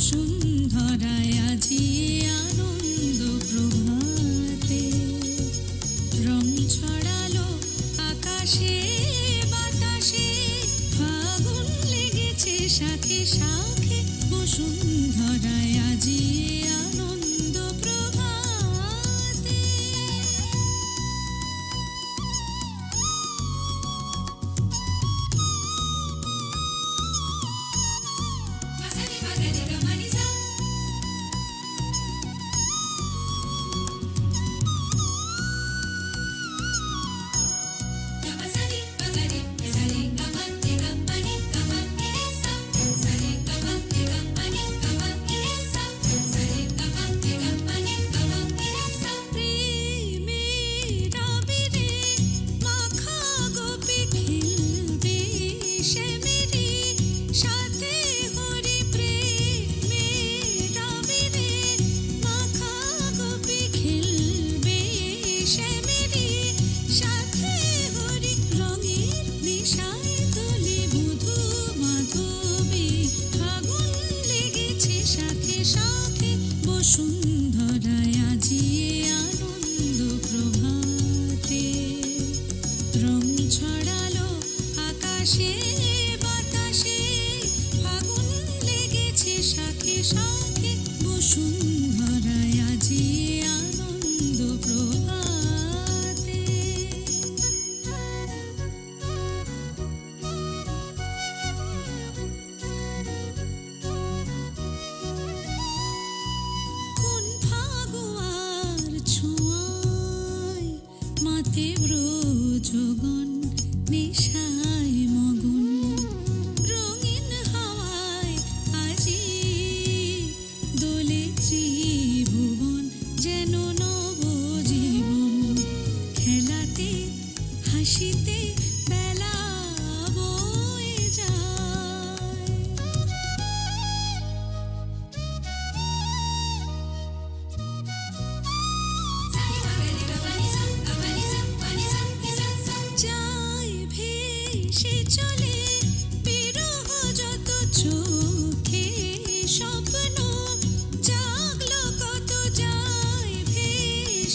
সন্ধ্যরায় আজি সখী বসুন্ধরায় আজি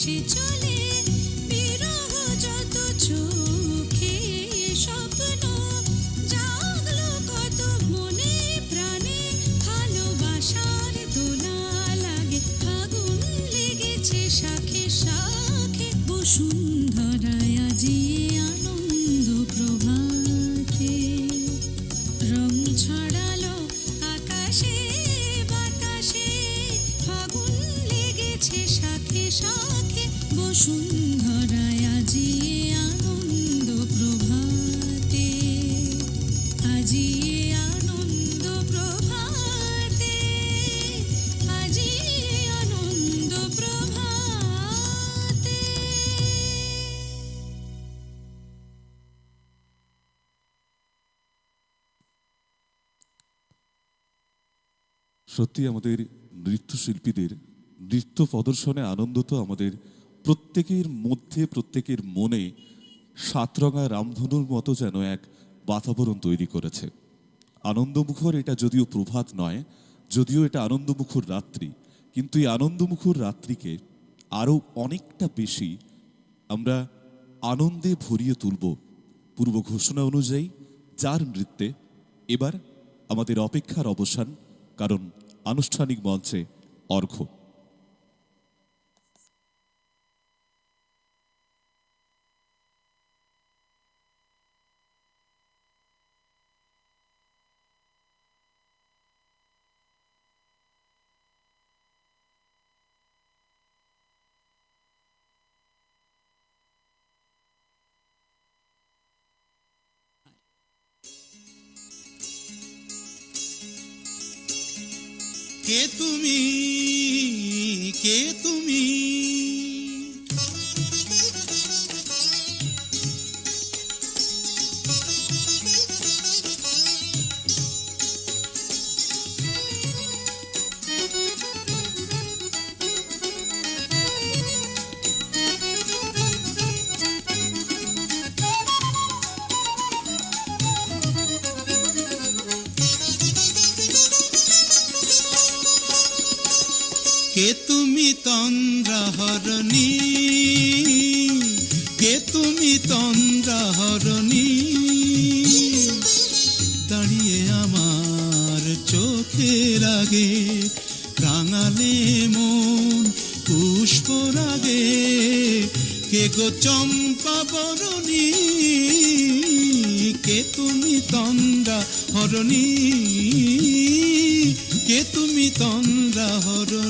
she just সত্যি আমাদের নৃত্যশিল্পীদের নৃত্য প্রদর্শনে আনন্দ তো আমাদের প্রত্যেকের মধ্যে, প্রত্যেকের মনে সাতরঙা রামধনুর মতো যেন এক বাতাবরণ তৈরি করেছে। আনন্দমুখর এটা যদিও প্রভাত নয়, যদিও এটা আনন্দমুখর রাত্রি, কিন্তু এই আনন্দমুখর রাত্রিকে আরও অনেকটা বেশি আমরা আনন্দে ভরিয়ে তুলব পূর্ব ঘোষণা অনুযায়ী, যার নৃত্যে এবার আমাদের অপেক্ষার অবসান, কারণ আনুষ্ঠানিক মঞ্চে অর্ঘ্য। কে তুমি? কে তুমি গো চম্পা বরণী কে তুমি তন্দ্রা হরণী? কে তুমি তন্দ্রা হরণী?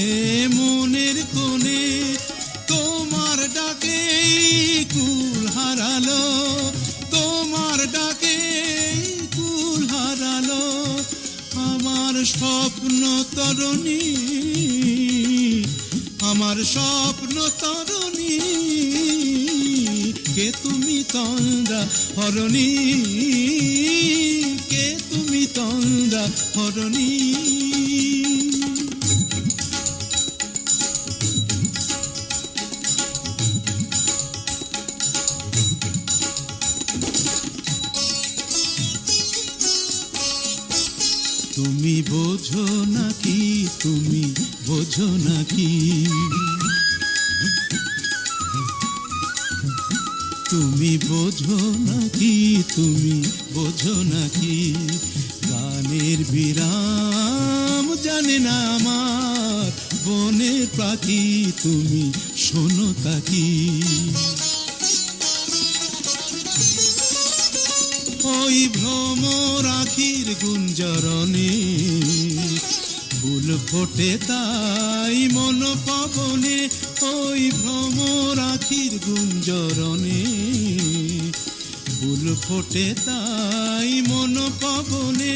আমার স্বপ্ন তরণী, কে তুমি তন্দ্রা হরণী, কে তুমি তন্দ্রা হরণী? তুমি বোঝো নাকি তুমি বোঝো নাকি? তুমি বোঝো নাকি? তুমি বোঝো নাকি? গানের বিরাম জানে না আমার। বনের পাখি, তুমি শোনো তাকি। ওই ভ্রমর আখির গুঞ্জরণে ফোটে তাই মন পবনে ওই ভ্রমর আখির গুঞ্জরণে। ফুল ফোটে তাই মন পবনে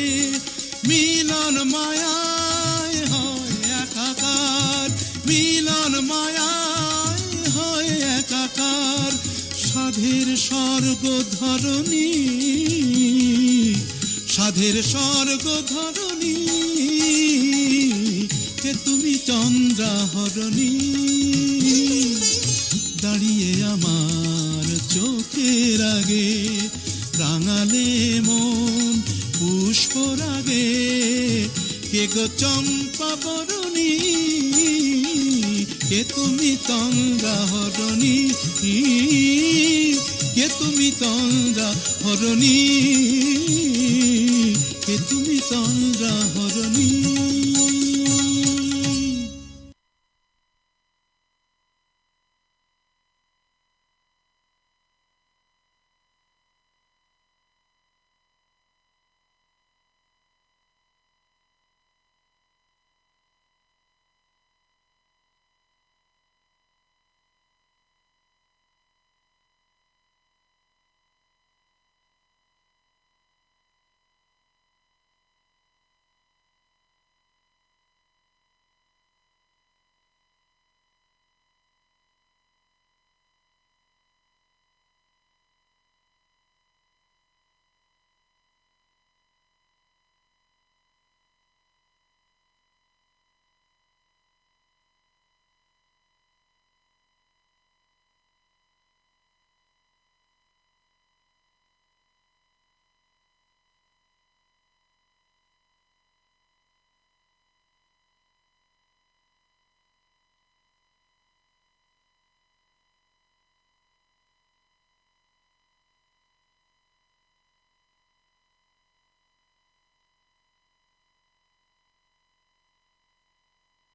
মিলন মায়ায় হয় একাকার। মিলন মায়ায় হয় একাকার। সাধের স্বর্গ ধরণী সাধের স্বর্গ ধরণী কে তুমি চন্দ্রাহরণী। দাঁড়িয়ে আমার চোখের আগে রাঙালে মন পুষ্প রাগে কে গো চম্পা বরণী? কে তুমি তঙ্গা হরণী কে তুমি তঙ্গা হরণী কে তুমি তঙ্গা হরণী